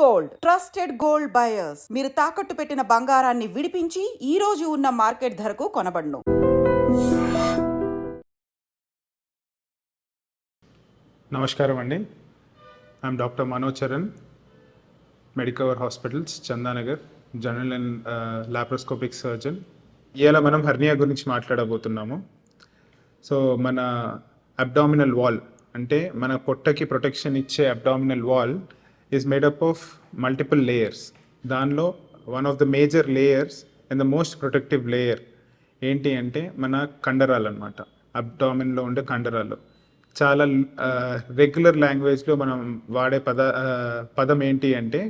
Gold. Trusted gold buyers. మీరు తాకట్టు పెట్టిన బంగారాన్ని విడిపించి ఈ రోజు ఉన్న మార్కెట్ ధరకు కొనబడును. నమస్కారం అండి. I'm doctor Manoj Charan Medicover hospitals Chandanagar general and laparoscopic surgeon ఇవాళ మనం హర్నియా గురించి మాట్లాడబోతున్నాము. సో మన అబ్డామినల్ వాల్ అంటే మన పొట్టకి ప్రొటెక్షన్ ఇచ్చే abdominal wall is made up of multiple layers దానిలో one of the major layers and the most protective layer ఏంటి అంటే మన కండరాలు అనమాట అబ్డామిన్లో ఉండే కండరాలు. చాలా రెగ్యులర్ లాంగ్వేజ్లో మనం వాడే పద పదం ఏంటి అంటే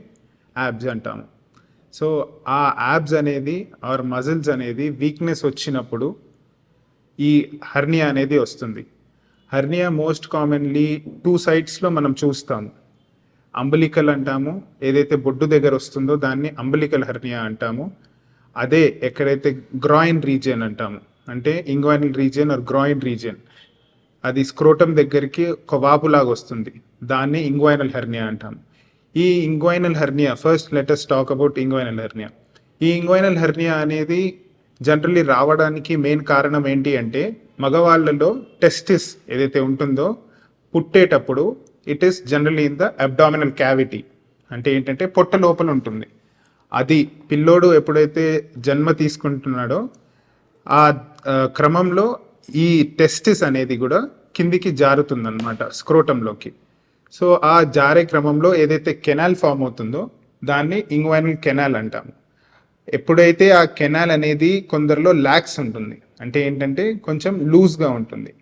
యాబ్స్ అంటాము. సో ఆ యాబ్స్ అనేది ఆర్ మజిల్స్ అనేది వీక్నెస్ వచ్చినప్పుడు ఈ హర్నియా అనేది వస్తుంది. హర్నియా మోస్ట్ కామన్లీ టూ సైడ్స్లో మనం చూస్తాము. అంబలికల్ అంటాము. ఏదైతే బొడ్డు దగ్గర వస్తుందో దాన్ని అంబలికల్ హర్నియా అంటాము. అదే ఎక్కడైతే గ్రాయిన్ రీజియన్ అంటాము. అంటే inguinal region or groin region. అది స్క్రోటం దగ్గరికి ఒక వాపులాగా వస్తుంది. దాన్ని ఇంగ్వైనల్ హెర్నియా అంటాం ఈ inguinal hernia first let us talk about inguinal hernia. ఈ ఇంగ్వైనల్ హెర్నియా అనేది జనరల్లీ రావడానికి మెయిన్ కారణం ఏంటి అంటే మగవాళ్ళలో టెస్టిస్ ఏదైతే ఉంటుందో పుట్టేటప్పుడు it is generally in the abdominal cavity అంటే ఏంటంటే పొట్ట లోపల ఉంటుంది. అది పిల్లోడు ఎప్పుడైతే జన్మ తీసుకుంటున్నాడో ఆ ఆ, క్రమంలో ఈ టెస్టిస్ అనేది కూడా కిందికి జారుతుందన్నమాట స్క్రోటంలోకి. సో ఆ జారే క్రమంలో ఏదైతే కెనాల్ ఫామ్ అవుతుందో దాన్ని ఇంగ్వైనల్ కెనాల్ అంటాము. ఎప్పుడైతే ఆ కెనాల్ అనేది కొందరిలో ల్యాక్స్ ఉంటుంది అంటే ఏంటంటే కొంచెం లూజ్గా ఉంటుంది.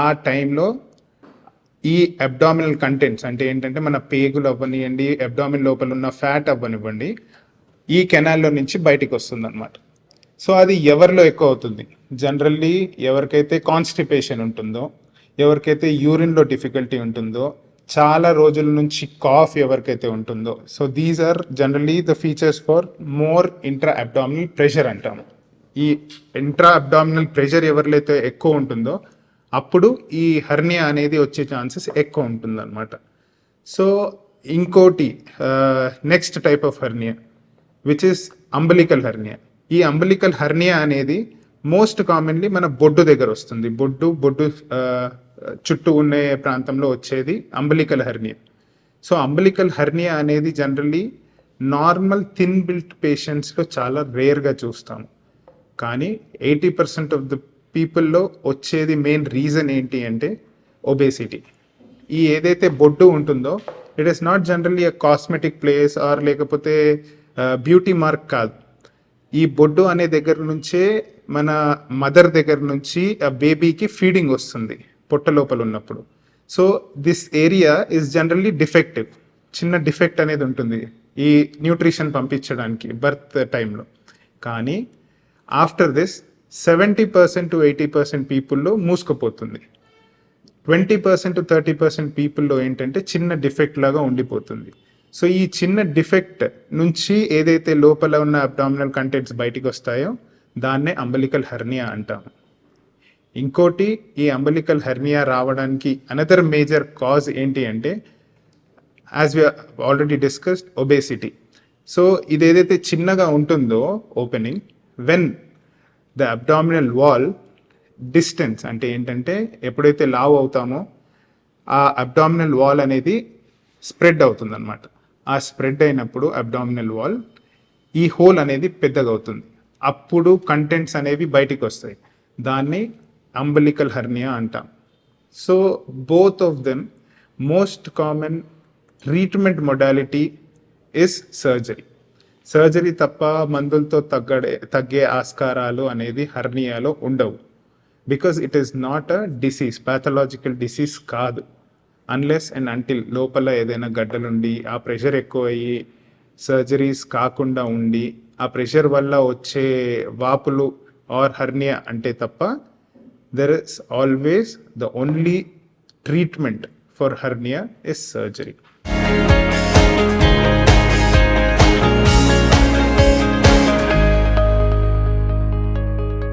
ఆ టైంలో ఈ అబ్డామినల్ కంటెంట్స్ అంటే ఏంటంటే మన పేగులు అవ్వనివ్వండి అబ్డామిన్ లోపల ఉన్న ఫ్యాట్ అవ్వనివ్వండి ఈ కెనాల్లో నుంచి బయటికి వస్తుంది అనమాట సో అది ఎవరిలో ఎక్కువ అవుతుంది? జనరల్లీ ఎవరికైతే కాన్స్టిపేషన్ ఉంటుందో ఎవరికైతే యూరిన్లో డిఫికల్టీ ఉంటుందో చాలా రోజుల నుంచి కాఫ్ ఎవరికైతే ఉంటుందో so these are generally the features for more intra abdominal pressure అంటాము. ఈ ఇంట్రా అబ్డామినల్ ప్రెషర్ ఎవరిలైతే ఎక్కువ ఉంటుందో అప్పుడు ఈ హర్నియా అనేది వచ్చే ఛాన్సెస్ ఎక్కువ ఉంటుందన్నమాట. సో ఇంకోటి next type of hernia which is umbilical hernia ఈ అంబలికల్ హర్నియా అనేది మోస్ట్ కామన్లీ మన బొడ్డు దగ్గర వస్తుంది. బొడ్డు బొడ్డు చుట్టూ ఉండే ప్రాంతంలో వచ్చేది umbilical hernia so umbilical hernia అనేది జనరల్లీ నార్మల్ థిన్ బిల్ట్ పేషెంట్స్లో చాలా రేర్గా చూస్తాము. కానీ ఎయిటీ పర్సెంట్ ఆఫ్ ద పీపుల్లో వచ్చేది మెయిన్ రీజన్ ఏంటి అంటే ఒబేసిటీ ఈ ఏదైతే బొడ్డు ఉంటుందో it is not generally a cosmetic place or లేకపోతే బ్యూటీ మార్క్ కాదు. ఈ బొడ్డు అనే దగ్గర నుంచే మన మదర్ దగ్గర నుంచి ఆ బేబీకి ఫీడింగ్ వస్తుంది పొట్ట లోపల ఉన్నప్పుడు. So this area is generally defective చిన్న డిఫెక్ట్ అనేది ఉంటుంది ఈ న్యూట్రిషన్ పంపించడానికి బర్త్ టైంలో కానీ after this seventy percent to eighty percent పీపుల్లో మూసుకుపోతుంది. Twenty percent to thirty percent పీపుల్లో ఏంటంటే చిన్న డిఫెక్ట్ లాగా ఉండిపోతుంది. సో ఈ చిన్న డిఫెక్ట్ నుంచి ఏదైతే లోపల ఉన్న అబ్డామినల్ కంటెంట్స్ బయటికి వస్తాయో దాన్నే అంబలికల్ హెర్నియా అంటాము. ఇంకోటి ఈ అంబలికల్ హెర్నియా రావడానికి అనదర్ మేజర్ కాజ్ ఏంటి అంటే as we already discussed obesity so ఇది ఏదైతే చిన్నగా ఉంటుందో opening when the abdominal wall distends అంటే ఏంటంటే ఎప్పుడైతే లావ్ అవుతామో ఆ అబ్డామినల్ వాల్ అనేది స్ప్రెడ్ అవుతుంది అనమాట ఆ స్ప్రెడ్ అయినప్పుడు అబ్డామినల్ వాల్ ఈ హోల్ అనేది పెద్దగా అవుతుంది. అప్పుడు కంటెంట్స్ అనేవి బయటికి వస్తాయి. దాన్ని అంబలికల్ హర్నియా అంటాం. So both of them most common treatment modality is surgery surgery తప్ప మందులతో తగ్గడే తగ్గే ఆస్కారాలు అనేది హర్నియాలో ఉండవు. Because it is not a disease pathological disease కాదు. అన్లెస్ అండ్ అంటిల్ లోపల ఏదైనా గడ్డలుండి ఆ ప్రెషర్ ఎక్కువ అయ్యి సర్జరీస్ కాకుండా ఉండి ఆ ప్రెషర్ వల్ల వచ్చే వాపులు ఆర్ హర్నియా అంటే తప్ప there is always the only treatment for hernia is surgery